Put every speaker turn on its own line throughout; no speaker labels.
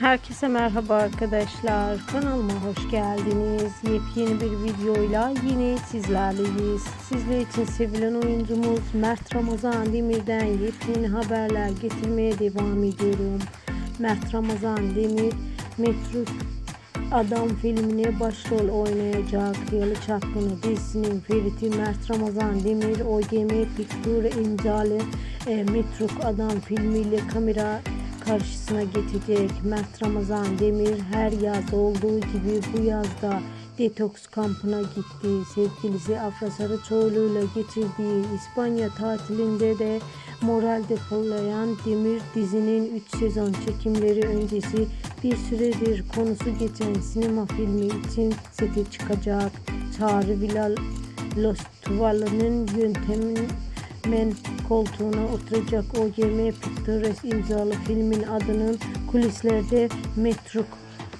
Herkese merhaba arkadaşlar. Kanalıma hoş geldiniz. Yepyeni bir videoyla yine sizlerleyiz. Sizler için sevilen oyuncumuz Mert Ramazan Demir'den yepyeni haberler getirmeye devam ediyorum. Mert Ramazan Demir Metruk Adam filmine başrol oynayacak. Yalı Çapkını dizisinin Ferit'i Mert Ramazan Demir OGM Picture imzalı e, Metruk Adam filmiyle kamera karşısına geçecek. Mert Ramazan Demir her yaz olduğu gibi bu yazda detoks kampına gitti. Sevgilisi Afra Saraçoğlu ile geçirdiği İspanya tatilinde de moral depolayan Demir dizinin 3 sezon çekimleri öncesi bir süredir konusu geçen sinema filmi için sete çıkacak. Çağrı Bilal Lostuvalı'nın yöntemin men koltuğuna oturacak OGM Pictures imzalı filmin adının kulislerde Metruk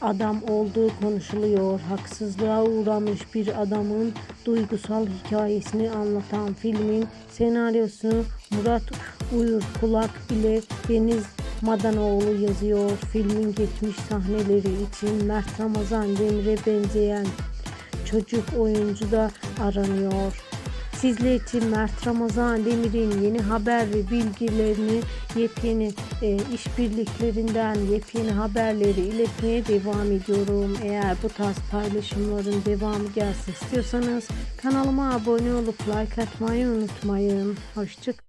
adam olduğu konuşuluyor. Haksızlığa uğramış bir adamın duygusal hikayesini anlatan filmin senaryosunu Murat Uyur Kulak ile Deniz Madanoğlu yazıyor. Filmin geçmiş sahneleri için Mert Ramazan Demir'e benzeyen çocuk oyuncu da aranıyor. Sizler için Mert Ramazan Demir'in yeni haber ve bilgilerini yepyeni e, işbirliklerinden yepyeni haberleri iletmeye devam ediyorum. Eğer bu tarz paylaşımların devamı gelsin istiyorsanız kanalıma abone olup like atmayı unutmayın. Hoşçakalın.